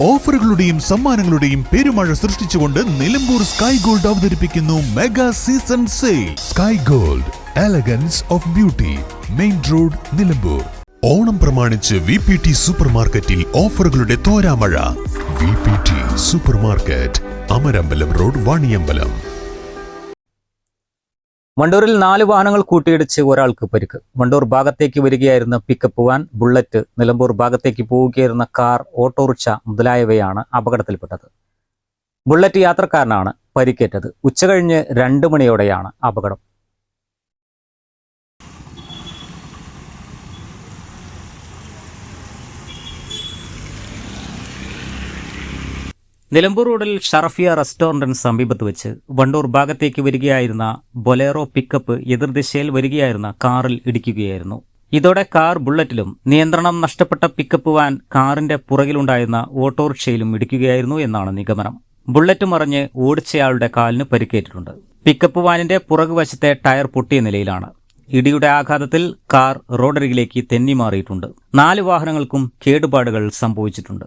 ഓഫറുകളുടെയും സമ്മാനങ്ങളുടെയും പെരുമഴ സൃഷ്ടിച്ചുകൊണ്ട് നിലമ്പൂർ സ്കൈ ഗോൾഡ് അവതരിപ്പിക്കുന്നു mega season sale. Sky gold elegance of beauty main road Nilambur. Onam പ്രമാണിച്ച് വി പി ടി സൂപ്പർ മാർക്കറ്റിൽ ഓഫറുകളുടെ തോരാമഴ. V P T supermarket Amarambalam road Vaniyambalam. വണ്ടൂരിൽ നാല് വാഹനങ്ങൾ കൂട്ടിയിടിച്ച് ഒരാൾക്ക് പരിക്ക്. വണ്ടൂർ ഭാഗത്തേക്ക് വരികയായിരുന്ന പിക്കപ്പ് വാൻ ബുള്ളറ്റ് നിലമ്പൂർ ഭാഗത്തേക്ക് പോവുകയായിരുന്ന കാർ ഓട്ടോറിക്ഷ മുതലായവയാണ് അപകടത്തിൽപ്പെട്ടത്. ബുള്ളറ്റ് യാത്രക്കാരനാണ് പരിക്കേറ്റത്. ഉച്ചകഴിഞ്ഞ് രണ്ട് മണിയോടെയാണ് അപകടം. നിലമ്പൂർ റോഡിൽ ഷറഫിയ റെസ്റ്റോറന്റിന് സമീപത്ത് വെച്ച് വണ്ടൂർ ഭാഗത്തേക്ക് വരികയായിരുന്ന ബൊലേറോ പിക്കപ്പ് എതിർദിശയിൽ വരികയായിരുന്ന കാറിൽ ഇടിക്കുകയായിരുന്നു. ഇതോടെ കാർ ബുള്ളറ്റിലും നിയന്ത്രണം നഷ്ടപ്പെട്ട പിക്കപ്പ് വാൻ കാറിന്റെ പുറകിലുണ്ടായിരുന്ന ഓട്ടോറിക്ഷയിലും ഇടിക്കുകയായിരുന്നു എന്നാണ് നിഗമനം. ബുള്ളറ്റ് മറിഞ്ഞ് ഓടിച്ചയാളുടെ കാലിന് പരിക്കേറ്റിട്ടുണ്ട്. പിക്കപ്പ് വാനിന്റെ പുറകുവശത്തെ ടയർ പൊട്ടിയ നിലയിലാണ്. ഇടിയുടെ ആഘാതത്തിൽ കാർ റോഡരികിലേക്ക് തെന്നിമാറിയിട്ടുണ്ട് നാല് വാഹനങ്ങൾക്കും കേടുപാടുകൾ സംഭവിച്ചിട്ടുണ്ട്.